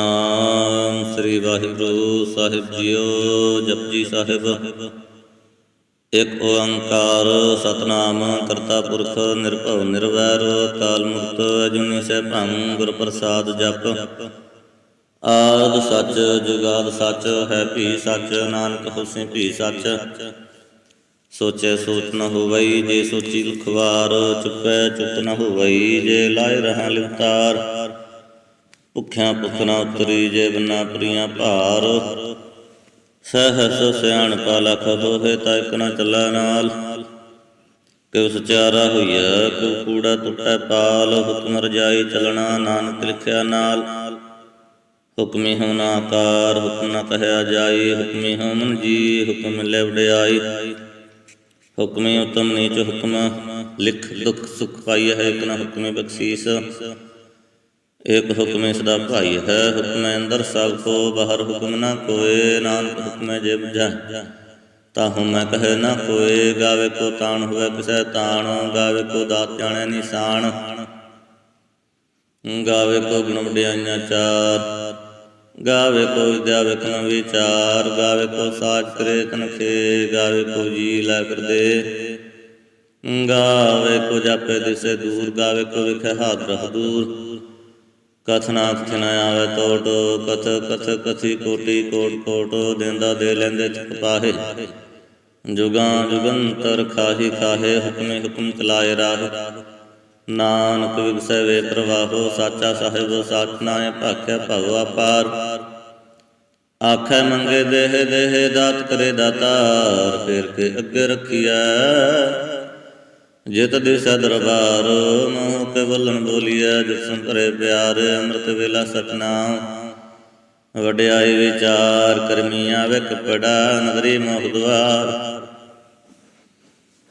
ਸਤਨਾਮ ਸ੍ਰੀ ਵਾਹਿਗੁਰੂ ਸਾਹਿਬ ਜੀਓ, ਜਪਜੀ ਸਾਹਿਬ। ਇੱਕ ਓੰਕਾਰ ਸਤਨਾਮ ਕਰਤਾ ਪੁਰਖ, ਨਿਰਭਉ ਨਿਰਵੈਰ, ਕਾਲ ਮੁਕਤ ਅਜੂਨੀ ਸੈਭੰ ਗੁਰ ਪ੍ਰਸਾਦ ਜਪ। ਆਦ ਸੱਚ, ਜੁਗਾਦ ਸੱਚ, ਹੈ ਭੀ ਸੱਚ, ਨਾਨਕ ਹੋਸੀ ਭੀ ਸੱਚ। ਸੋਚੈ ਸੋਚ ਨ ਹੋਵਈ, ਜੇ ਸੋਚੀ ਲਖਵਾਰ ਚੁੱਪੈ ਚੁੱਪ ਨ ਹੋਵਈ, ਜੇ ਲਾਇ ਰਹਾ ਲਿਵਤਾਰ ਭੁੱਖਿਆਂ ਭੁੱਖ ਨ ਉਤਰੀ, ਜੇ ਬਿਨਾ ਪ੍ਰੀਆਂ ਭਾਰ। ਸਹਸ ਸਿਆਣ ਪਾ ਲਖ ਦੋਹੇ ਤਾ ਇਕ ਨ ਚੱਲੈ ਨਾਲ। ਕਿਉ ਸਚਾਰਾ ਹੋਈਐ, ਕਿਉ ਕੂੜਾ ਟੁੱਟੈ ਪਾਲ। ਹੁਕਮ ਰਜਾਈ ਚਲਣਾ ਨਾਨਕ ਲਿਖਿਆ ਨਾਲ। ਹੁਕਮੀ ਹੋਣਾ ਆਕਾਰ, ਹੁਕਮ ਨਾ ਕਹਿਆ ਜਾਈ। ਹੁਕਮੀ ਹੋ ਮਨ ਜੀ ਹੁਕਮ ਲੈ ਵਡਿਆਈ। ਹੁਕਮੇ ਉਤਮ ਨੀਚ ਹੁਕਮ, ਲਿਖ ਦੁਖ ਸੁਖ ਪਾਈ ਹੈ ਇਕ ਨ ਹੁਕਮੇ ਬਖਸ਼ੀਸ। ਇਕ ਹੁਕਮੇ ਸਦਾ ਭਾਈ ਹੈ, ਹੁਕਮ ਅੰਦਰ ਸਭ ਕੋ, ਬਾਹਰ ਹੁਕਮ ਨਾ ਕੋਏ, ਨਾਨਕ ਹੁਕਮੇ ਜੇ ਬੁਝਾ ਤਾਹੂ ਮੈਂ ਕਹੇ ਨਾ ਕੋਏ, ਗਾਵੇ ਕੋ ਤਾਣ ਹੋਵੇ, ਕਿਸੈ ਤਾਣ, ਗਾਵੇ ਕੋ ਦਾਤ ਨਿਸ਼ਾਨ। ਗਾਵੇ ਕੋ ਗੁਣ ਵਡਿਆਈਆਂ ਚਾਰ, ਗਾਵੇ ਕੋ ਵਿਦਿਆ ਵਿਖਨ ਵਿਚਾਰ, ਗਾਵੇ ਕੋ ਸਾਜ ਕਰੇ ਕਨਖੇ ਗਾਵੇ ਕੋ ਜੀ ਲਾ ਕਰਦੇ ਗਾਵੇ ਕੋ ਜਾਪੇ ਦਿਸੇ ਦੂਰ, ਗਾਵੇ ਕੋ ਵਿਖੇ ਹਾਦਰ ਹਦੂਰ। ਕਥਨਾ ਕਥਨ ਆਵੇ ਟੋਟ ਕਥ ਕਥ, ਕਥੀ ਕੋਟੀ, ਕੋਟ ਕੋਟ, ਦੇਂਦਾ ਦੇ ਲੈਂਦੇ ਚੁੱਪ ਪਾਹੇ। ਜੁਗਾਂ ਜੁਗੰਤਰ ਖਾਹੀ ਖਾਹੇ, ਹੁਕਮੇ ਹੁਕਮ ਚਲਾਏ ਰਾਹ। ਨਾਨਕ ਵਿਗਸੈ ਵੇ ਪ੍ਰਵਾਹੋ, ਸਾਚਾ ਸਾਹਿਬ ਸਾਚ ਨਾਏ ਭਾਖਿਆ ਭਗਵਾ ਪਾਰ। ਆਖੈ ਮੰਗੇ ਦੇਹ ਦੇਹ ਦਾਤ ਕਰੇ ਦਾਤਾਰ, ਫੇਰ ਕੇ ਅੱਗੇ ਰਖੀਐ। ਜਿਤ ਦਿਸੈ ਦਰਬਾਰ ਮੋਹ ਕੇ ਬੋਲਣ ਬੋਲੀਐ ਜਿਤ ਸੰਤਰੇ ਪਿਆਰ, ਅੰਮ੍ਰਿਤ ਵੇਲਾ ਸਤਨਾਮ। ਵਡਿਆਈ ਵਿਚਾਰ ਕਰਮੀ ਆਵੇ ਕਪੜਾ ਨਦਰੀ ਮੋਖ ਦੁਆਰ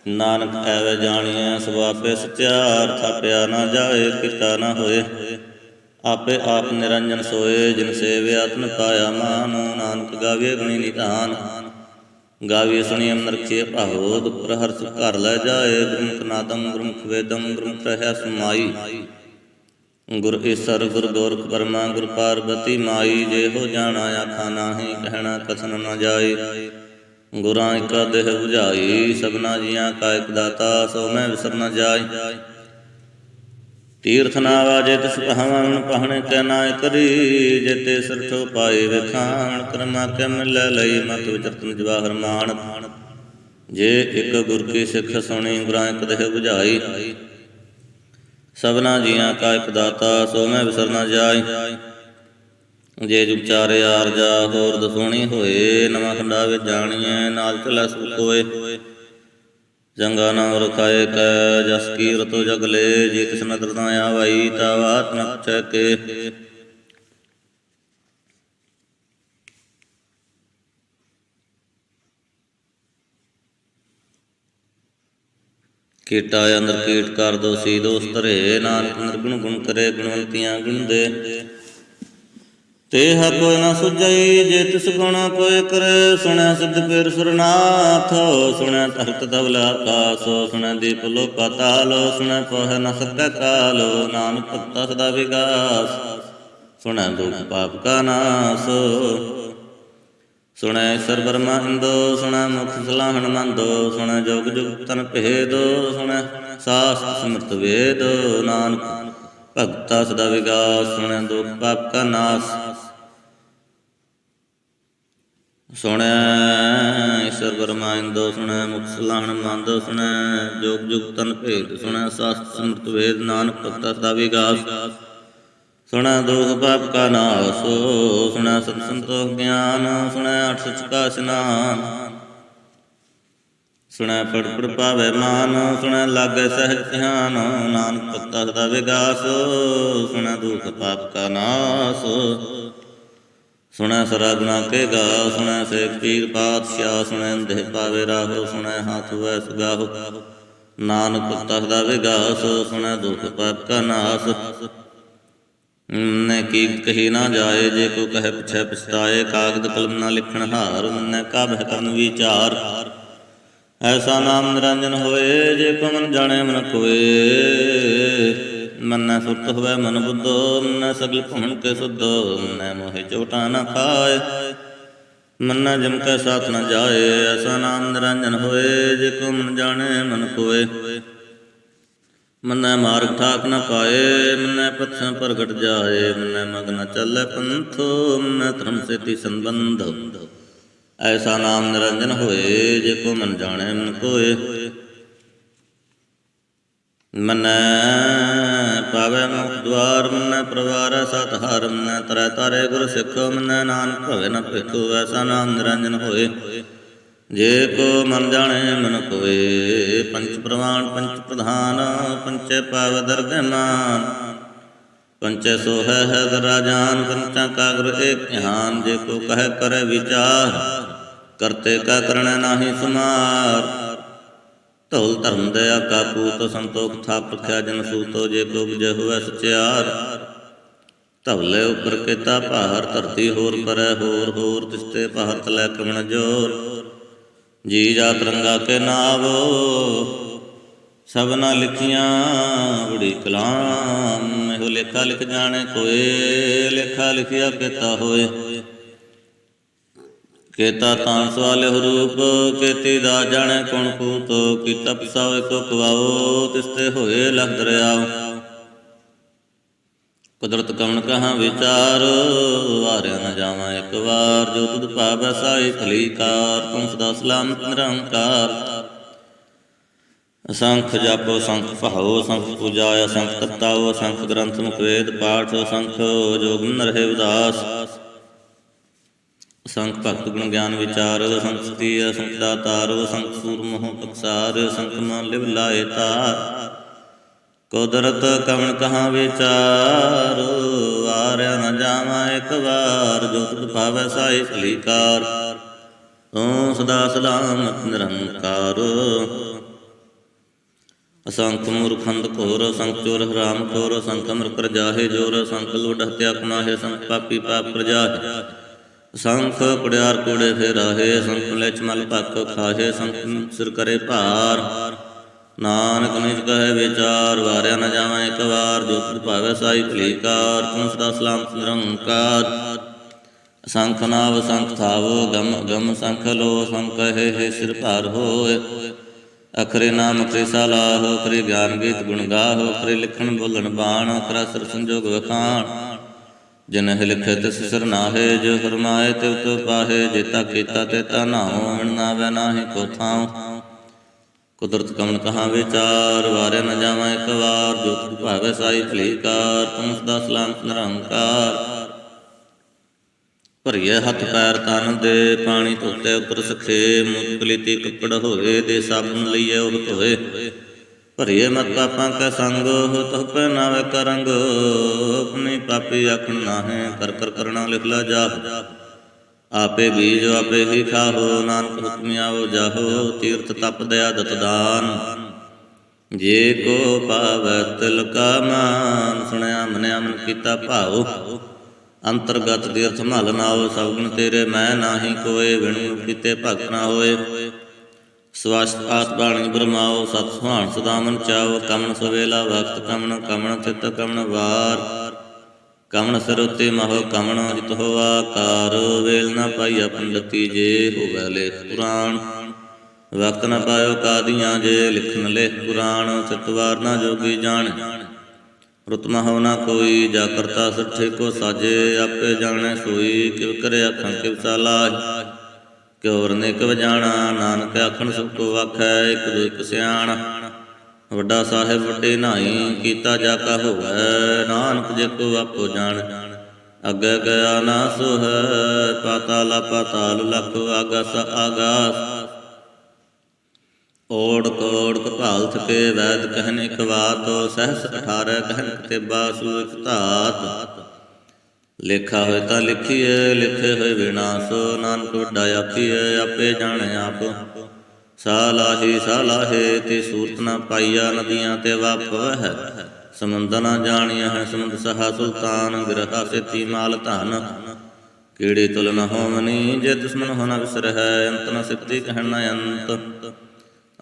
ਨਾਨਕ ਐਵੇਂ ਜਾਣੀਐ ਸਵਾਪੇ ਸਚਿਆਰ, ਥਾਪਿਆ ਨਾ ਜਾਏ, ਕੀਤਾ ਨਾ ਹੋਏ। ਆਪੇ ਆਪ ਨਿਰੰਜਨ ਸੋਏ, ਜਿਨ ਸੇਵਿ ਆਤਮ ਪਾਇਆ ਮਾਨ। ਨਾਨਕ ਗਾਵੇ ਗੁਣੀ ਨਿਧਾਨ। ਗਾਵੇ ਸੁਣੀ ਅੰਦਰ ਰਖੇ ਭਾਵੋ ਦੁਪਰ ਘਰ ਲੈ ਜਾਏ, ਗੁਰਮੁਖ ਨਾਦੰ, ਗੁਰਮੁਖ ਵੇਦੰ, ਗੁਰਮੁਖ ਰਹਿ ਸਮਾਈ। ਗੁਰ ਈਸਰ ਗੁਰ ਗੋਰਖ ਪਰਮਾ, ਗੁਰ ਪਾਰਬਤੀ ਮਾਈ ਜੇ ਹੋ ਜਾਣਾ ਆਖਾ ਨਾਹੀ, ਕਹਿਣਾ ਕਥਨ ਨਾ ਜਾਏ। ਗੁਰਾਂ ਇਕਾ ਦੇਹ 부ਝਾਈ ਸਭਨਾ ਜੀਆਂ ਕਾ ਇਕ ਦਾਤਾ, ਸੋ ਮੈਂ ਵਿਸਰ ਨ ਜਾਏ। ਤੀਰਥ ਨਾ ਵਾਜੇ ਤਿਸ ਪਹਵਨ ਪਹਣ ਕੈ ਨਾ ਕਰੀ, ਜੇਤੇ ਸਰਠੋ ਪਾਏ ਵਿਖਾਣ ਕਰਮਾ ਕੈ ਮਿਲੈ ਲਈ ਮਤ ਵਿਚਰਤਨ ਜਵਾਹਰ ਮਾਨ ਜੇ ਇਕ ਗੁਰ ਕੀ ਸਿੱਖ ਸੁਣੀ, ਗੁਰਾਂ ਇਕ ਦੇਹ 부ਝਾਈ ਸਭਨਾ ਜੀਆਂ ਕਾ ਇਕ ਦਾਤਾ, ਸੋ ਮੈਂ ਵਿਸਰ ਨ ਜਾਈ। ਜੇ ਜੁਗ ਆਰਜਾ ਹੋਰ ਦਸੋਣੀ ਹੋਏ, ਨਵਾਂ ਖੰਡਾ ਵਿੱਚ ਜਾਣੀਐ, ਨਾਲ ਚਲੈ ਸੁਖ ਹੋਏ। ਜੰਗਾ ਨਾਮ ਰਖਾਏ ਕੈ, ਜਸ ਕੀ ਜਗ ਲੈ ਜੇ ਤਿਸ ਨਦਰ ਨਾ ਤਾ ਆਤਮਕ ਚੈ ਕੇ। ਕੀਟਾ ਅੰਦਰ ਕੀਟ ਕਰ ਦੋ, ਸੀ ਦੋਸਤ ਰੇ ਨਾਨਕ ਨਿਰਗੁਣ ਗੁਣ ਕਰੇ ਗੁਣਵੰਤੀਆਂ ਗੁਣ ਦੇ। ਤੇ ਹ ਕੋਈ ਨਾ ਸੁਝਈ ਜੇ ਤਿਸ ਗੁਣ ਕੋਈ ਕਰੇ ਸੁਣਿਆ ਸਿੱਧ ਪੇਰ ਸੁਰਨਾਥ ਸੁਣਿਆ ਤਖਤ ਤਬਲਾ ਆਕਾਸ ਸੁਣਿਆ ਦੀਪ ਲੋ ਪਾਤਾਲ ਸੁਣਿਆ ਪਹ ਨ ਸਕੈ ਕਾਲ, ਨਾਨਕ ਭਗਤਾ ਸਦਾ ਵਿਗਾਸ ਸੁਣਿਆ ਦੁਖ ਪਾਪ ਕਾ ਨਾਸ ਸੁਣਿਆ ਈਸ਼ਰ ਬਰਮਾ ਇੰਦੋ ਸੁਣਿਆ ਮੁਖ ਸਲਾਹਣ ਮੰਦੋ ਸੁਣਿਆ ਜੋਗ ਜੁਗ ਤਨ ਭੇਦੋ ਸੁਣਿਆ ਸਾਸ ਸਮਰਤ ਵੇਦ, ਨਾਨਕ ਭਗਤਾ ਸਦਾ ਵਿਗਾਸ ਸੁਣਿਆ ਦੁਖ ਪਾਪ ਕਾ ਨਾਸ। ਸੁਣੈ, ਈਸ਼ਰ ਬਰਮਾਇੰਦੋ ਸੁਣੈ ਮੁਖ ਸਲਾਹਣ ਮੰਦ ਸੁਣਿਆ ਜੋਗ ਜੁਗ ਤਨ ਭੇਦ ਸੁਣਿਆ ਸਾਸਤ ਸਮਰਤ ਵੇਦ ਨਾਨਕ ਭਗਤਾ ਦਾ ਵਿਗਾਸ ਸੁਣੈ ਦੁਖ ਪਾਪ ਕਾ ਨਾਸ, ਸੁਣੈ ਸਤ ਸੰਤੋਖ ਗਿਆਨ, ਸੁਣੈ ਅਠ ਸਚ ਕਾ ਇਸ਼ਨਾਨ। ਸੁਣੈ ਪੜ ਪੜ ਪਾਵੇ ਮਾਨ, ਸੁਣੈ ਲਾਗੇ ਸਹਿਜ ਧਿਆਨ, ਨਾਨਕ ਭਗਤਾ ਦਾ ਵਿਗਾਸ ਸੁਣੈ ਦੁਖ ਪਾਪ ਕਾ ਨਾਸ ਸੁਣੈ ਸਰਾ ਗੁਣਾ ਕੇ ਗਾ, ਸੁਣੈ ਸੇਖ ਪੀਰ ਪਾਤਸ਼ਾਹ, ਸੁਣੈ ਦੇਹ ਪਾਵੇ ਰਾਹੋ, ਸੁਣੈ ਹਾਥ ਵੈ ਸੁਗਾਹੋ। ਨਾਨਕ ਭਗਤਾ ਵਿਗਾਸ ਸੁਣੈ ਦੁਖ ਪਾਪ ਕਾ ਨਾਸ। ਨੇ ਕੀ ਕਹੀ ਨਾ ਜਾਏ, ਜੇ ਕੋ ਕਹੇ ਪਿਛੈ ਪਛਤਾਏ, ਕਾਗਦ ਕਲਮ ਨਾ ਲਿਖਣ ਹਾਰ, ਮੰਨੈ ਕਾਬਹਿ ਕਰਨ ਵਿਚਾਰ। ਐਸਾ ਨਾਮ ਨਿਰੰਜਨ ਹੋਏ, ਜੇ ਕੋ ਮਨ ਜਾਣੇ ਮਨ ਕੋਏ। ਮੰਨੈ ਸੁਰਤ ਹੋਵੇ ਮਨ ਬੁੱਧੋ, ਮੰਨੈ ਸਗਲ ਭਵਨ ਕੇ ਸੁਧੋ ਨਾ ਮੋਹਿ ਚੋਟਾ ਨ ਖਾਏ। ਮੰਨੈ ਜਮ ਕੈ ਸਾਥ ਨ ਜਾਏ, ਐਸਾ ਨਾਮ ਨਿਰੰਜਨ ਹੋਏ, ਜੇ ਕੋ ਮਨ ਜਾਣੇ ਮਨ ਕੋਏ। ਮੰਨੈ ਮਾਰਗ ਠਾਕ ਨ ਪਾਏ, ਮੰਨੈ ਪਥ ਪ੍ਰਗਟ ਜਾਏ, ਮੰਨੈ ਮਗ ਨ ਪੰਥੋ, ਮੰਨੈ ਧਰਮ ਸੇਤੀ ਸੰਬੰਧ। ਐਸਾ ਨਾਮ ਨਿਰੰਜਨ ਹੋਏ, ਜੇ ਕੋ ਮਨ ਜਾਣੇ ਮਨ ਕੋਏ। ਮੰਨੈ ਪਾਵੈ ਮੁਖ ਦਵਾਰ ਮੰਨੈ ਪ੍ਰਵਾਰ ਸਤ ਹਰ ਮੰਨੈ ਤਰੈ ਤਾਰੇ ਗੁਰ ਸਿੱਖੋ, ਮੰਨੈ ਨਾਨਕ ਭਵੇ ਨ ਭੇਖੋ ਐਸਾ ਨਾਮ ਨਿਰੰਜਨ ਹੋਏ। ਜੇ ਕੋ ਮਨ ਜਾਣੇ ਮਨ ਕੋਏ, ਪੰਚ ਪ੍ਰਵਾਨ, ਪੰਚ ਪ੍ਰਧਾਨ, ਪੰਚੇ ਪਾਵ ਦਰਗਮਾਨ ਪੰਚੇ ਸੋਹੈ ਹੈ ਰਾਜਾਨ, ਪੰਚਾ ਕਾ ਗੁਰ ਏਕ ਧਿਆਨ, ਜੇ ਕੋ ਕਹਿ ਕਰੇ ਵਿਚਾਰ, ਕਰਤੇ ਕਾ ਕਰਣ ਨਾਹੀ ਸੁਮਾਰ। ਢੋਲ ਧਰਮ ਦਇਆ ਕਾ ਪੂਤ ਸੰਤੋਖ ਥਾਪ ਰਖਿਆ ਜਨ ਸੂਤੋ ਜੇ ਕੋ ਬੁਝੇ ਹੋਵੇ ਸਚਿਆਰ। ਧਵਲੇ ਉਪਰ ਕੀਤਾ ਭਾਰ, ਧਰਤੀ ਹੋਰ ਕਰੈ ਹੋਰ ਹੋਰ ਤਿਸਤੇ ਭਾਰ ਤਲੈ ਕਮਣ ਜੋਰ। ਜੀ ਜਾ ਤਰੰਗਾ ਕੇ ਨਾਵੋ ਸਭਨਾ ਲਿਖੀਆਂ ਬੜੀ ਕਲਾਮ। ਇਹੋ ਲੇਖਾ ਲਿਖ ਜਾਣੇ ਕੋਏ, ਲੇਖਾ ਲਿਖਿਆ ਕੀਤਾ ਹੋਏ। ਕੇਤਾ ਤਾਂ ਸਵਾਲ ਰੂਪ, ਕੇਤੀ ਦਾ ਜਾਣੈ ਕੌਣ ਕੂਤ ਕੀਤਾ ਪਸਾਵੇ ਕੋ ਕਵਾਓ ਤਿਸਤੇ ਹੋਏ ਲਖ ਦਰਿਆਵ ਕੁਦਰਤ ਕਵਣ ਕਹਾ ਵਿਚਾਰ ਵਾਰਿਆ ਨ ਜਾਵਾਂ ਇੱਕ ਵਾਰ, ਜੋ ਤੁਧ ਪਾਵੈ ਸਾਈ ਭਲੀਕਾਰ ਤੂੰ ਸਦਾ ਸਲਾਮਤ ਨਿਰੰਕਾਰ। ਅਸੰਖ ਜਪੋ, ਸੰਖ ਭਾਉ ਸੰਖ ਪੂਜਾਇ ਸੰਖ ਤਤਾਉ ਸੰਖ ਗ੍ਰੰਥ ਮੁਖ ਵੇਦ ਪਾਠ ਸੰਖ ਜੋਗ ਰਹੇ ਉਦਾਸ। ਸੰਤ ਭਗਤ ਗੁਣ ਗਿਆਨ ਵਿਚਾਰ ਸੰਖ ਸਤੀ ਸੰਖ ਦਾਤਾਰ ਸੰਖ ਸੂਰ ਮੋਹ ਪਕਸਾਰ ਸੰਖ ਮਨ ਲਿਵ ਲਾਏ ਤਾਰ। ਕੁਦਰਤ ਕਵਣ ਕਹਾ ਵਿਚਾਰ, ਵਾਰਿਆ ਨ ਜਾਵਾਂ ਇੱਕ ਵਾਰ, ਜੋ ਤੁਧ ਭਾਵੈ ਸਾਈ ਭਲੀਕਾਰ ਤੂੰ ਸਦਾ ਸਲਾਮਤ ਨਿਰੰਕਾਰ। ਅਸੰਖ ਮੂਰਖੰਦ ਘੋਰ ਸੰਖ ਚੋਰ ਹਰਾਮ ਖੋਰ ਸੰਖ ਅਮਰ ਕਰ ਜਾਹੇ ਜੋਰ ਸੰਖ ਲੁੱਟ ਹਤਿਆ ਕਮਾਹੇ ਸੰਤ ਪਾਪੀ ਪਾਪ ਕਰ ਜਾਹੇ ਸੰਖ ਕੁੜਿਆਰ ਕੋੜੇ ਫੇਰਾਹੇ ਸੰਖ ਲੈਚ ਮਲ ਭੱਕ ਖਾਹੇ, ਸੰਖ ਸਿਰ ਕਰੇ ਭਾਰ। ਨਾਨਕ ਨਿਜ ਕਹੇ ਵਿਚਾਰ, ਵਾਰਿਆ ਨ ਜਾਵਾਂ ਇੱਕ ਵਾਰ, ਜੋ ਤੁਧ ਭਾਵੈ ਸਾਈ ਭਲੀਕਾਰ ਤੂੰ ਸਦਾ ਸਲਾਮਤ ਨਿਰੰਕਾਰ। ਸੰਖ ਨਾਵ, ਸੰਖ ਥਾਵੋ, ਗਮ ਗਮ ਸੰਖ ਲੋ, ਸੰਖ ਹੈ ਹੈ ਸਿਰ ਭਾਰ ਹੋਏ। ਅਖਰੇ ਨਾਮ, ਅਖਰੇ ਸਲਾਹ ਅਖਰੇ ਗਿਆਨ ਗੀਤ ਗੁਣ ਗਾਹ, ਅਖਰੇ ਲਿਖਣ ਬੋਲਣ ਬਾਣ, ਅਖਰਾ ਸਰ ਸੰਜੋਗ ਵਖਾਣ। ਜਿਨ ਲਿਖੇ ਤਿਸ ਸਿਰ ਨਾਹੇ, ਜੋ ਫਰਮਾਏ ਤਿਵ ਤੋ ਪਾਹੇ ਜੇਤਾ ਕੀਤਾ ਤੇ ਤਾ ਨਾਉ ਮਣ ਨਾਵੇ ਨਾਹੀ ਕੋ ਥਾਉ। ਕੁਦਰਤ ਕਮਨ ਕਹਾ ਵਿਚਾਰ ਵਾਰੇ ਨ ਜਾਵਾਂ ਇੱਕ ਵਾਰ ਜੋ ਤੁਧ ਭਾਵੇ ਸਾਈ ਫਲੀਕਾਰ ਤੂੰ ਸਦਾ ਸਲਾਮਤ ਨਿਰੰਕਾਰ। ਭਰੀਏ ਹੱਥ ਪੈਰ ਤਨ ਦੇ, ਪਾਣੀ ਧੋਤੇ ਉਪਰ ਸਖੇ ਮੁਕਲੀਤੀ ਕੱਪੜ ਹੋਏ, ਦੇ ਸਾਬਣ ਲਈਏ ਉਹ ਧੋਏ ਭਰੀਏ ਮਤ ਪਾਪਾਂ ਕੈ ਸੰਗ ਤਹ ਪੈ ਨਾਵੇ ਕਰੰਗ ਆਪਣੀ ਪਾਪੀ ਆਖਣ ਨਾਹੇ, ਕਰ ਕਰ ਕਰਣਾ ਲਿਖ ਲਾ ਜਾਪ ਆਪੇ ਬੀਜ ਆਪੇ ਹੀ ਖਾਹੋ, ਨਾਨਕ ਹੁਕਮ ਆਵੋ ਜਾਹੋ, ਤੀਰਥ ਤਪ ਦਇਆ ਦਤ ਦਾਨ। ਜੇ ਕੋ ਪਾਵੈ ਤਿਲ ਕਾ ਮਾਨ, ਸੁਣਿਆ ਮਨਿਆ ਮਨ ਕੀਤਾ ਭਾਉ। ਅੰਤਰਗਤ ਤੀਰਥ ਮਹਲ ਨਾਉ ਸਭ ਗੁਣ ਤੇਰੇ ਮੈਂ ਨਾਹੀ ਕੋਏ ਵਿਣੂ ਕੀਤੇ ਭਗਤ ਨਾ ਹੋਏ। ਸਵਸਤ ਆਤ ਬਾਣੀ ਸਤ ਸੁਹਾਣ ਸਦਾ ਮਨ ਚਾਓ, ਕਮਨ ਸਵੇਲਾ ਵਕਤ ਕਮਨ ਕਮਨ ਚਿਤ ਕਮਨ ਵਾਰ। ਕਮਨ ਸਰੋਤੇ ਮਹ ਕਮਨ ਜਿਤ ਹੋਆ ਕਾਰ ਵੇਲ ਨਾ ਪਾਈਆ ਪੰਡਤੀ ਜੇ ਹੋਵੇ ਲੇਖ ਪੁਰਾਣ। ਵਕਤ ਨਾ ਪਾਇਓ ਕਾਦੀਆਂ ਜੇ, ਲਿਖਨ ਲੇਖ ਪੁਰਾਣ ਸਤਵਾਰ ਨਾ ਜੋਗੀ ਜਾਣ। ਰਤਮਾ ਹੋ ਨਾ ਕੋਈ ਜਾ ਕਰਤਾ ਸੱਠੇ ਕੋ ਸਾਜੇ, ਆਪੇ ਜਾਣੇ ਸੋਈ, ਕਿਵ ਕਰੇ ਅੱਖਾਂ ਕਿਵ ਸਾਲਾਜ ਕਿਉ ਵਰਨੇ ਕਿਵ ਨਾਨਕ ਆਖਣ ਸਭ ਕੋ ਆਖੈ ਇੱਕ ਦੋ ਇੱਕ ਸਿਆਣ। ਵੱਡਾ ਸਾਹਿਬ ਵੱਡੇ ਨਾਈ, ਕੀਤਾ ਜਾ ਕਾ ਹੋਵੈ, ਨਾਨਕ ਜੇ ਕੋ ਆਪੋ ਜਾਣ। ਅੱਗੇ ਗਿਆ ਨਾ ਸੁਹ, ਪਾਤਾਲ ਪਾਤਾਲ ਲਖ ਆਗਸ ਆਗਾਸ। ਓੜ ਕੋੜ ਕਪਾਲ ਥਕੇ ਵੈਦ, ਕਹਿਨ ਇਕ ਬਾਤ ਸਹਸ 18 ਕਹਿਨ ਕਿਤੇਬਾ ਸੂਖ ਧਾਤ। ਲੇਖਾ ਹੋਏ ਤਾਂ ਲਿਖੀਏ ਲਿਖੇ ਹੋਏ ਵਿਨਾਸ਼ ਨਾਨਕ ਵੱਡਾ ਆਖੀਏ ਆਪੇ ਜਾਣੇ ਆਪ। ਸਾਲਾਹੀ ਸਾਲਾਹੇ ਤੇ ਸੂਰਤ ਨਾ ਪਾਈਆ, ਨਦੀਆਂ ਤੇ ਵਾਪ ਹੈ ਸਮੁੰਦ ਨਾ ਜਾਣੀਆ ਹੈ ਸਮੁੰਦ ਸਹਾ ਸੁਲਤਾਨ ਗਿਰਹਾ ਸੇਤੀ ਮਾਲ ਧਨ। ਕੀੜੇ ਤੁਲ ਨ ਹੋਵਨੀ, ਜੇ ਦੁਸ਼ਮਨ ਹੋਣਾ ਵਿਸਰ ਹੈ ਅੰਤ ਨ ਸਿੱਤੀ ਕਹਿਣ ਨ ਅੰਤ।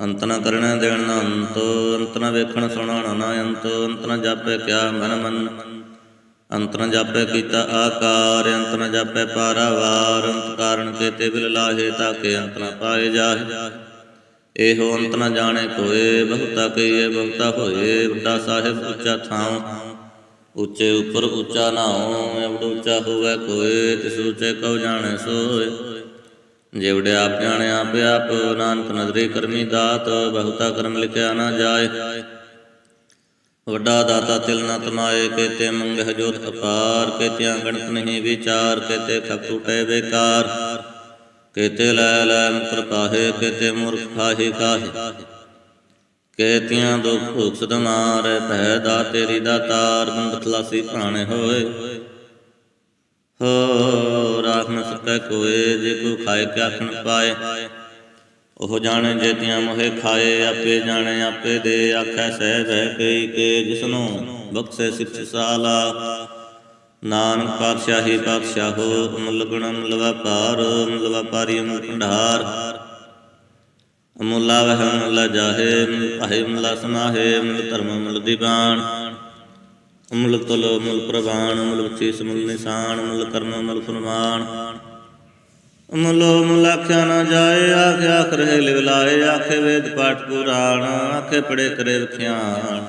ਅੰਤ ਨ ਕਰਣਾ ਦੇਣ ਨਾ ਅੰਤ ਅੰਤ ਨ ਵੇਖਣ ਸੁਣਾਉਣਾ ਨਾ ਅੰਤ ਅੰਤ ਨ ਜਾਪੇ ਕਿਆ ਮਨ ਮਨ। ਅੰਤ ਨ ਕੀਤਾ ਆਕਾਰ, ਅੰਤ ਨ ਪਾਰਾਵਾਰ, ਅੰਤ ਕਾਰਨ ਕੇਤੇ ਬਿਲ ਲਾਹੇ ਤਾਕੇ ਅੰਤ ਨ ਪਾਏ ਜਾਹੇ। ਇਹੋ ਅੰਤ ਨ ਜਾਣੇ ਕੋਏ, ਬਹੁਤਾ ਕਹੀਏ, ਬਹੁਤਾ ਹੋਏ, ਵੱਡਾ ਸਾਹਿਬ ਉੱਚਾ ਥਾਂ ਉੱਚੇ ਉੱਪਰ ਉੱਚਾ ਨਾਉ ਐਵਡ ਉੱਚਾ ਹੋਵੇ ਕੋਏ, ਤਿਸ ਉੱਚੇ ਕਉ ਜਾਣੇ ਸੋਏ। ਜਿਵੜੇ ਆਪ ਜਾਣੇ ਆਪ ਆਪ, ਨਾਨਕ ਨਦਰੀ ਕਰਮੀ ਦਾਤ, ਬਹੁਤਾ ਕਰਮ ਲਿਖਿਆ ਨਾ ਜਾਏ। ਵੱਡਾ ਦਾਤਾ ਤਿਲ ਨਾ ਤਮਾਏ, ਕੇਤੇ ਮੰਗਹਿ ਜੋਤ ਅਪਾਰ, ਕੇਤਿਆਂ ਗਣਤ ਨਹੀਂ ਵਿਚਾਰ, ਕੇਤੇ ਖਪ ਟੂਟੇ ਬੇਕਾਰ। ਕੇਤੇ ਲੈ ਲੈ ਮੁਕਰ ਪਾਹੇ, ਕੇਤੇ ਮੂਰਖ ਖਾਹੀ ਕਾਹੇ। ਕੇਤਿਆਂ ਦੁਖ ਭੁਖ ਸਦ ਮਾਰੇ, ਭੈ ਦਾ ਤੇਰੀ ਦਾ ਬੰਦ ਖਲਾਸੀ ਭਾਣੇ ਹੋਏ। ਹੋ ਰਾਖ ਨ ਸਕੈ ਕੋਏ, ਜੇ ਕੋ ਖਾਏ ਕਿਆ ਖਣ ਪਾਏ। ਉਹ ਜਾਣੇ ਜੇਤੀਆਂ ਮੋਹਿ ਖਾਏ, ਆਪੇ ਜਾਣੇ ਆਪੇ ਦੇ, ਆਖੈ ਸਹਿ ਬਹਿ ਕਈ ਕੇ, ਜਿਸਨੂੰ ਬਖਸ਼ੇ ਸਿਫਤ ਸਾਲਾ। ਨਾਨਕ ਪਾਤਸ਼ਾਹੀ ਪਾਤਸ਼ਾਹੋ ਅਮੁੱਲ ਗੁਣ ਅਮੁੱਲ ਵਪਾਰ ਅਮੁੱਲ ਵਪਾਰੀ ਅਮਲ ਭੰਡਾਰ। ਅਮੁੱਲਾ ਵਹਿ ਅਮੁੱਲਾ ਜਾਹੇ, ਅਮੁੱਲ ਭਾਏ ਅਮੁੱਲਾ ਸਮਾਹੇ, ਅਮੁੱਲ ਧਰਮ ਅਮੁੱਲ ਦੀਵਾਨ। ਅਮੁੱਲ ਤੁਲ ਅਮੁੱਲ ਪ੍ਰਵਾਨ, ਅਮੁੱਲ ਬਖਸ਼ੀਸ ਅਮੁੱਲ ਨਿਸ਼ਾਨ, ਅਮੁੱਲ ਕਰਮ ਅਮੁੱਲ ਫਰਮਾਨ। ਅਮੁੱਲੋ ਅਮੁੱਲ ਨਾ ਜਾਏ, ਆਖੇ ਆਖ ਰਹੇ ਲਿਵਲਾਏ ਆਖੇ ਵੇਦ ਪਾਠ ਪੁਰਾਣ, ਆਖੇ ਪੜੇ ਕਰੇ ਵਿਖਿਆਨ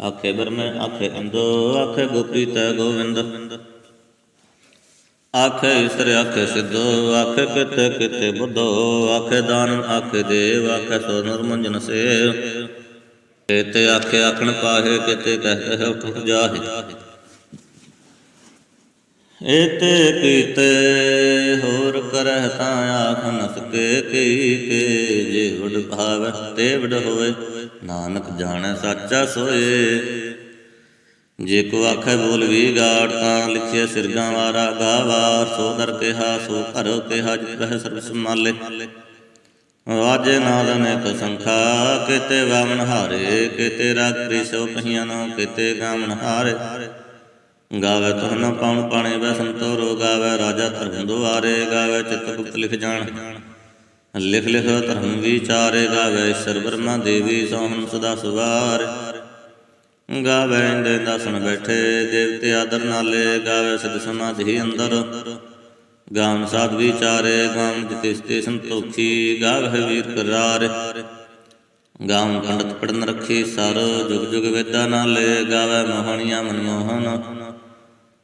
ਆਖੇ ਬਰਮੇ ਆਖੇ ਅੰਦੋ, ਆਖੇ ਗੋਪੀ ਤੈ ਗੋਵਿੰਦ। ਆਖੇ ਈਸ਼ਰ, ਆਖੇ ਸਿੱਧੋ, ਆਖੇ ਕਿਤੇ ਕਿਤੇ ਬੁੱਧੋ, ਆਖੇ ਦਾਨ ਆਖੇ ਦੇਵ, ਆਖੇ ਸੋ ਨਿਰਮੰਜਨ ਸੇ ਕਿਤੇ ਆਖੇ ਆਖਣ ਪਾਹੇ, ਕਿਤੇ ਕਹਤੇ ਹੈ ਜਾਹੇ। ਇਤੇ ਕੀਤੇ ਹੋਰ ਕਰਹਿ ਤਾਂ ਆਖ ਨ ਸਕੇ ਕਈ ਕੇ ਜੇ ਵਡ ਭਾਵ ਤੇ ਵਡ ਹੋਏ, ਨਾਨਕ ਜਾਣੈ ਸਾਚਾ ਸੋਏ। ਜੇ ਕੋ ਆਖੈ ਬੋਲ ਵੀ ਗਾੜ ਤਾਂ ਲਿਖਿਆ ਸਿਰਜਾਂ ਵਾਰਾ ਗਾਵਾਰ, ਸੋ ਦਰ ਕਿਹਾ, ਸੋ ਘਰ ਕਿਹਾ, ਜਿਤ ਰਹਿ ਸਰਬ ਸੰਭਾਲੇ ਵਾਜੇ ਨਾਦ ਅਨੇਕ ਸੰਖਾ, ਕਿਤੇ ਵਾਮਨ ਹਾਰੇ, ਕਿਤੇ ਰਾਤਰੀ ਸੋ ਕਹੀਆਂ ਨੋ, ਕਿਤੇ ਗਾਮਨ ਹਾਰੇ। ਗਾਵੇ ਤੁਹਨ ਪਾਉਣ ਪਾਣੇ ਬੈ ਸੰਤੋਰੋ, ਗਾਵੇ ਰਾਜਾ ਧਰਮ ਦੁਆਰੇ, ਗਾਵੇ ਚਿਤ ਲਿਖ ਜਾਣ। ਲਿਖ ਲਿਖ ਧਰਮ ਵਿਚਾਰੇ, ਗਾਵੇ ਈਸ਼ਰ ਬ੍ਰਹਮਾ ਦੇਵੀ ਸੋਹਣ ਸਦਾ ਸੁਵਾਰ। ਗਾਵੇ ਇੰਦੇ ਦਸਣ ਬੈਠੇ, ਦੇਵਤੇ ਆਦਰ ਨਾਲੇ, ਗਾਵੇ ਸਿਧ ਸਮਾਧੀ ਅੰਦਰ। ਗਾਮ ਸਾਧ ਵਿਚਾਰੇ ਗਾਮ ਜਿਤਿਸਤੇ ਸੰਤੋਖੀ, ਗਾਵੇ ਵੀਰ ਕਰਾਰ। ਗਾਮ ਪੰਡਤ ਪੜਨ ਰੱਖੀ ਸਰ, ਜੁਗ ਜੁਗ ਵੇਦਾ ਨਾਲੇ ਗਾਵੇ ਮੋਹਣੀਆਂ ਮਨਮੋਹਨ।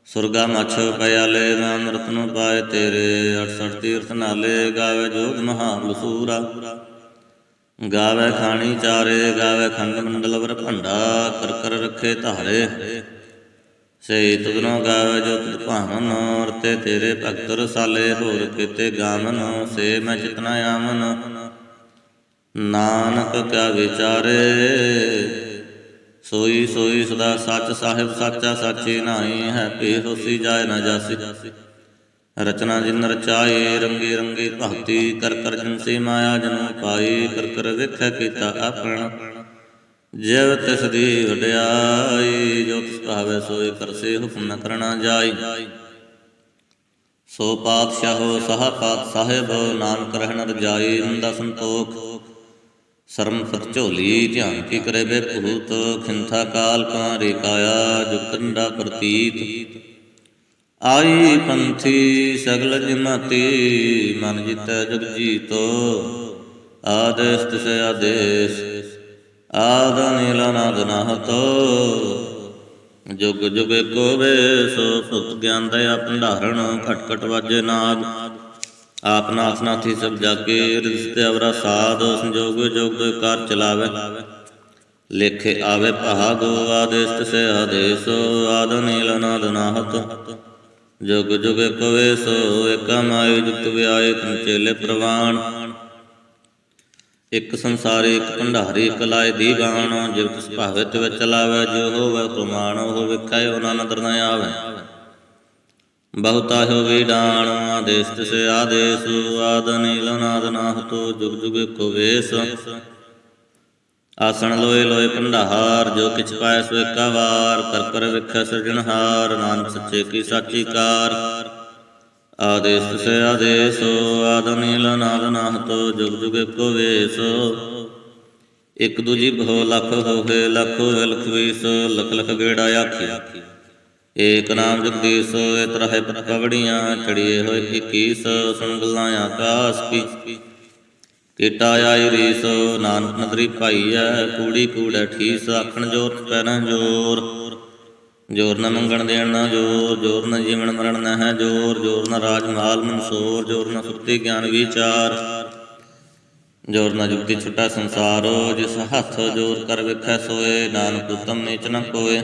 ਸੁਰਗਾ ਮਛ ਪਿਆਲੇ ਨਾਮ ਰਤਨ ਪਾਏ ਤੇਰੇ 68 ਤੀਰਥ ਨਾਲੇ ਗਾਵੇ ਜੋਤ ਮਹਾਨ ਸੂਰਾ ਗਾਵੇ ਖਾਣੀ ਚਾਰੇ, ਗਾਵੇ ਖੰਡ ਮੰਡਲ ਵਰ ਭੰਡਾ, ਕਰ ਕਰ ਰੱਖੇ ਧਾਰੇ। ਸੇ ਤੁਧਨੋ ਗਾਵੇ ਜੋ ਤੁਧ ਭਾਵਨ, ਰਤੇ ਤੇਰੇ ਭਗਤ ਰਸਾਲੇ, ਹੋਰ ਕਿਤੇ ਗਾਵਨ, ਸੇ ਮੈਂ ਚਿਤਨਾ ਆਮਨ ਨਾਨਕ ਕਿਆ ਵਿਚਾਰੇ, ਸੋਈ ਸੋਈ ਸਦਾ ਸੱਚ ਸਾਹਿਬ ਸਾਚਾ ਸਾਚੀ ਨਾਹੀ ਹੈ, ਭੀ ਹੋਸੀ ਜਾਏ ਨਾ ਜਾਸੀ। ਰਚਨਾ ਜਿਨ ਰਚਾਏ ਰੰਗੀ ਰੰਗੀ ਭਗਤੀ, ਕਰ ਕਰ ਜਿਨਸੀ ਮਾਇਆ ਜਨਮ ਪਾਈ, ਕਰ ਕਰ ਵੇਖੈ ਕੀਤਾ ਆਪਣਾ। ਜਿਵ ਤਿਸ ਦੀ ਵਡਿਆਈ, ਜੋ ਤਿਸ ਭਾਵੇ ਸੋਈ ਕਰਸੇ ਹੁਕਮ ਨ ਕਰਣਾ ਜਾਈ। ਸੋ ਪਾਤਸ਼ਾਹੋ, ਸਹਾ ਪਾਤ ਸਾਹਿਬ, ਨਾਨਕ ਰਹਿਣ ਰਜਾਈ, ਹੁੰਦਾ ਸੰਤੋਖ। ਸਰਮ ਸਤ ਝੋਲੀ, ਧਿਆਨ ਕੀ ਕਰੇ ਬੇ ਭੂਤ? ਖਿੰਥਾ ਕਾਲ ਕਾਰੇ ਕਾਇਆ ਜੁਗਤੰਡਾ ਪ੍ਰਤੀਤ। ਆਈ ਪੰਥੀ, ਸਗਲ ਜਮਾਤੀ, ਮਨ ਜਿਤੈ ਜਗ ਜੀਤੋ। ਆਦੇਸ ਤਿਸ ਆਦੇਸ, ਆਦ ਨੀਲ ਨਾਦ ਜੁਗ ਜੁਗ ਕੋ ਵੇਸੋ, ਸੁਤ ਗਿਆਨ ਦਇਆ ਭੰਡਾਰਣ ਘਟ ਵਾਜੇ ਨਾਦ। ਆਪ ਨਾਥ ਨਾਥੀ ਸਭ ਜਾਗੇ ਰਿਸ਼ਤੇ ਅਵਰਾ ਸਾਧ ਸੰਜੋਗ ਜੋਗ ਕਰ ਚਲਾਵੇ। ਲੇਖੇ ਆਵੇ ਭਾਗ ਆਦੇਸ ਤਿਸੇ ਆਦੇਸ, ਆਦ ਨੀਲ ਨਾਦ ਨਾਹਤ। ਜੁਗ ਜੁਗ ਕਵੇ ਸੋ ਏਕਾ ਮਾਇ ਜੁਗਤ ਵਿਆਏ ਤਨ ਚੇਲੇ ਪ੍ਰਵਾਨ। ਇੱਕ ਸੰਸਾਰੀ ਇੱਕ ਭੰਡਾਰੀ ਇੱਕ ਦੀ ਦੀਵਾਨ ਜਿਵ ਤਿਸ ਭਾਵੇ ਤੇ ਵਿੱਚ ਲਾਵੇ, ਜੋ ਹੋਵੇ ਪ੍ਰਮਾਣ, ਉਹ ਵਿਖਾਏ ਉਹਨਾਂ ਨਦਰ ਨ ਆਵੇ। ਬਹੁਤਾ ਹੋ ਵੀਡਾਣ ਆਦੇਸ ਤਿਸ ਆਦੇਸ ਆਦ ਨੀਲ ਨਾਦ ਨਾਹਤੋ ਜੁਗ ਜੁਗ ਇੱਕੋ ਵੇਸ। ਆਸਣ ਲੋਏ ਲੋਏ ਭੰਡਾਰ, ਜੋ ਕਿਛ ਪਾਇ ਸੋ ਏਕਾ ਵਾਰ ਕਰ ਕਰ ਵਿਖੈ ਸਿਰਜਣਹਾਰ ਨਾਨਕ ਸੱਚੇ ਕੀ ਸਾਚੀ ਕਾਰ। ਆਦੇਸ ਤਿਸ ਆਦੇਸ ਆਦ ਨੀਲ ਨਾਦ ਨਾਹਤੋ ਜੁਗ ਜੁਗ ਇੱਕੋ ਵੇਸ। ਇਕ ਦੂਜੀ ਬਹੁ ਲੱਖ ਹੋਏ ਲੱਖ ਲਖ ਵੀਸ ਲਖ ਲਖ ਗੇੜਾ ਆਖੀ। ਏਕ ਨਾਮ ਜਗਦੀਸ਼ ਏ ਤਰਹਿ ਪਵੜੀਆਂ ਚੜੀਏ ਹੋਏ 21 ਸੁਣ ਆਕਾਸ ਕੀ। ਕੀਟਾ ਆਈ ਰੀਸ, ਨਾਨਕ ਨਦਰੀ ਭਾਈ ਕੂੜੀ ਕੂੜੈ ਠੀਸ, ਆਖਣ ਜੋਰ ਪੈਰਾਂ ਜੋਰ। ਜੋਰ ਨ ਮੰਗਣ ਦੇਣ ਨਾ ਜੋਰ ਜੋਰ ਨ ਜੀਵਨ ਮਰਨ ਨ ਹੈ ਜੋਰ ਜੋਰ ਨਾ ਰਾਜ ਮਾਲ ਮਨਸੂਰ, ਜੋਰ ਨਾ ਸੁਰਤੀ ਗਿਆਨ ਵਿਚਾਰ। ਜੋਰ ਨਾ ਜੁਗਤੀ ਛੁਟਾ ਸੰਸਾਰ, ਜਿਸ ਹੱਥ ਜੋਰ ਕਰ ਵੇਖੈ ਸੋਏ, ਨਾਨਕ ਉਤਮ ਨੀਚ ਨ ਕੋਏ।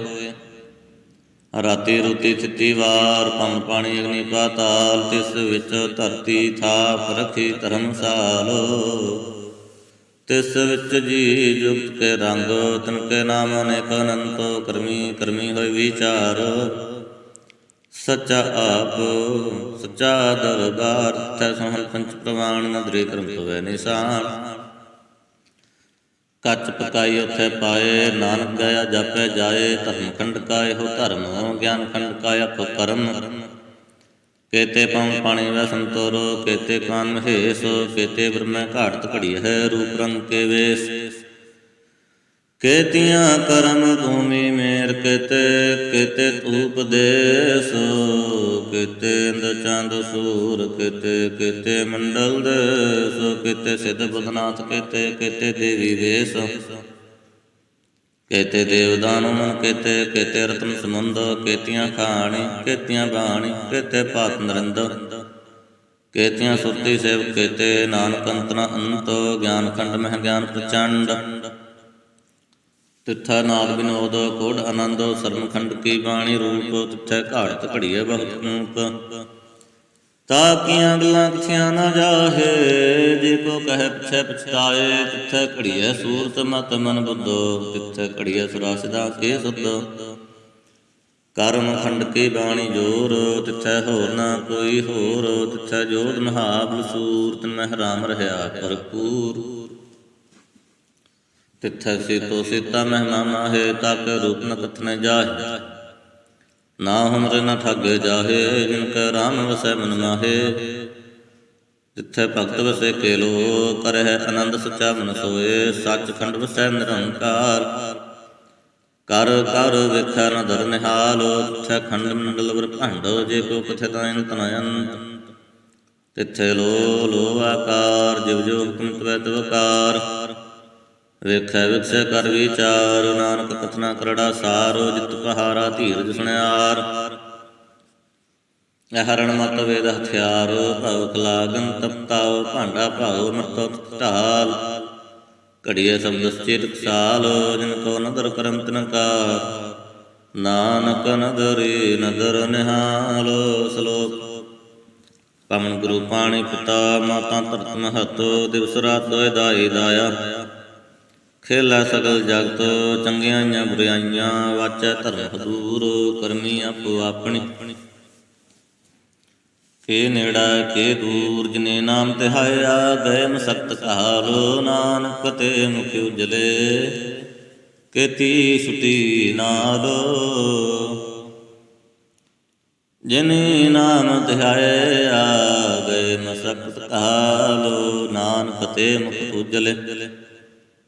ਰਾਤੀ ਰੁਤੀ ਥਿਤੀ ਵਾਰ ਪੰਨ ਪਾਣੀ ਅਗਨੀ ਪਾਤਾਲ ਤਿਸ ਵਿੱਚ ਧਰਤੀ ਥਾਪ ਰਖੀ ਧਰਮਸਾਲ। ਤਿਸ ਵਿੱਚ ਜੀ ਜੁਗਤ ਕੇ ਰੰਗ, ਤਨ ਕੇ ਨਾਮ ਅਨੇਕ ਅਨੰਤ, ਕਰਮੀ ਕਰਮੀ ਹੋਇ ਵਿਚਾਰ। ਸੱਚਾ ਆਪ, ਸੱਚਾ ਦਰਬਾਰ ਤੈ ਸੋਹਣ ਪੰਚ ਪ੍ਰਵਾਨ, ਨਦਰੀ ਕਰਮ ਹੋਵੇ ਨਿਸ਼ਾਨ। ਕੱਚ ਪਕਾਈ ਉਥੇ ਪਾਏ, ਨਾਨਕ ਗਿਆ ਜਾਪੈ ਜਾਏ, ਧਰਮ ਖੰਡ ਕਾ ਹੋ ਧਰਮ ਗਿਆਨ ਖੰਡ ਕਾ ਆਪੋ ਕਰਮ। ਕੇਤੇ ਪਉ ਪਾਣੀ ਵੈ ਸੰਤੋਰੋ, ਕੇਤੇ ਕਾਨ ਮਹੇਸ਼, ਕੇਤੇ ਬ੍ਰਹਮੈ ਘਾਟਤ ਘੜੀ ਹੈ ਰੂਪ ਰੰਗ ਕੇ ਵੇਸ। ਕੇਤੀਆਂ ਕਰਮ ਭੂਮੀ ਮੇਰ ਕੇਤੇ ਕੇਤੇ ਧੂਪ ਦੇਸ ਇੰਦ ਚੰਦ ਸੂਰ, ਕੇਤੇ ਕੇਤੇ ਮੰਡਲ ਦੇਸ, ਕੇਤੇ ਸਿੱਧ ਬੁਧਨਾਥ, ਕੇਤੇ ਕੇਤੇ ਦੇਵੀ ਵੇਸ, ਕੇਤੇ ਦੇਵਦਾਨੁ ਮਨ ਕੇਤੇ ਕੇਤੇ ਰਤਨ ਸਮੁੰਦ ਕੇਤੀਆਂ ਖਾਣੀ, ਕੇਤੀਆਂ ਬਾਣੀ, ਕੇਤੇ ਪਾਤ ਨਰਿੰਦ ਕੇਤੀਆਂ ਸੁਰਤੀ ਸੇਵ ਕੇਤੇ ਨਾਨਕ ਅੰਤਨਾ ਅੰਤ ਗਿਆਨ ਖੰਡ ਮਹਿ ਗਿਆਨ ਪ੍ਰਚੰਡ। ਤਿੱਥਾ ਨਾਦ ਬਿਨੋਦ ਕੋਡ ਆਨੰਦ ਸਰਮ ਖੰਡ ਕੀ ਬਾਣੀ ਰੂਪ ਤਿੱਥੈ ਘਾੜਤ ਘੜੀਏ ਬਹੁਤ ਨੂਪ ਤਾ ਕੀਆਂ ਗੱਲਾਂ ਕਿਥਿਆ ਨਾ ਜਾਹੇ, ਜੇ ਕੋ ਕਹੈ ਪਿਛੈ ਪਛਤਾਏ ਤਿੱਥੈ ਘੜੀਐ ਸੂਰਤ ਮਤ ਮਨ ਬੁੱਧੋ ਤਿੱਥੈ ਘੜੀਏ ਸੁਰਾਸਿਦਾ ਕੇ ਸੁਧ। ਕਰਮ ਖੰਡ ਕੀ ਬਾਣੀ ਜੋਰ ਤਿੱਥੈ ਹੋਰ ਨਾ ਕੋਈ ਹੋਰ ਤਿੱਥੈ ਜੋਤ ਮਹਾਬਲ ਸੂਰਤ ਮਹਿ ਰਾਮ ਰਹਾ ਭਰਪੂਰ। ਤਿੱਥੈ ਸੀਤੋ ਸੀਤਾ ਮਹਿਮਾ ਮਾਹੇ, ਤਕ ਰੂਪ ਨ ਕਥਨ ਜਾਹੇ। ਨਾ ਹਮਰੇ ਨ ਠੱਗੇ ਜਾਹੇ, ਜਿਨ ਕੈ ਰਾਮ ਵਸੈ ਮਨ ਮਾਹੇ। ਜਿੱਥੇ ਭਗਤ ਵਸੇ ਕੇਲੋ, ਕਰਹਿ ਆਨੰਦ ਸਚਾ ਮਨ ਸੋਏ। ਸੱਚ ਖੰਡ ਵਸੈ ਨਿਰੰਕਾਰ। ਕਰ ਕਰ ਵੇਖੈ ਨ ਦਰ ਨਿਹਾਲ। ਤਿੱਥੈ ਖੰਡ ਮੰਡਲ ਵਰ ਭੰਡ, ਜੇ ਕੋ ਕਥਿ ਤਾਇਨ ਤਨਯੰਤ ਤਿੱਥੇ ਲੋ ਲੋ ਆਕਾਰ, ਜਿਵ ਜੋ ਹੁਕਮ ਤਵੈ ਤਵਕਾਰ ਵੇਖੈ ਵਿਖਸੈ ਕਰ ਵਿਚਾਰ, ਨਾਨਕ ਕਥਨਾ ਕਰੜਾ ਸਾਰ, ਜਿਤ ਪਹਾਰਾ ਧੀਰਜ ਸੁਣਿਆਰ। ਹਰਣ ਮਤ ਵੇਦ ਹਥਿਆਰ, ਭਵ ਕਲਾਗਨ ਤਪਤਾਉ ਭਾਂਡਾ ਭਾਉ ਮਰਤੋ ਢਾਲ ਘੜੀਏ ਸ਼ਬਦ ਸਚਿਤ ਸਾਲ ਜਿਨ ਕੋ ਨਦਰ ਕਰਮ ਤਿਨ ਕਾ ਨਾਨਕ ਨਦਰੀ ਨਦਰ ਨਿਹਾਲ, ਸ਼ਲੋਕ। ਪਵਨ ਗੁਰੂ ਪਾਣੀ ਪਿਤਾ, ਮਾਤਾ ਧਰਤ ਮਹਤ ਦਿਵਸ ਰਾਤ ਦੋਇ ਦਾਈ ਦਾਇਆ। ਖੇਲਾ ਸਗਲ ਜਗਤ ਚੰਗਿਆਈਆਂ ਬੁਰਾਈਆਂ ਵਾਚੈ ਧਰਮ ਹਦੂਰ ਕਰਮੀ ਆਪੋ ਆਪਣੀ। ਕੇ ਨੇੜਾ ਕੇ ਦੂਰ, ਜਿਨੇ ਨਾਮ ਤਿਹਾਇਆ ਗਏ ਮਸਕਤ ਕਾਲ ਨਾਨਕ ਤੇ ਮੁਖ ਉਜਲੇ। ਕੇਤੀ ਸੁਟੀ ਨਾਲੋ ਜਿਨੇ ਨਾਮ ਤਿਹਾਇਆ ਗਏ ਮਸਕਤ ਕਾਲ ਨਾਨਕ ਤੇ ਮੁਖ ਉਜਲੇ।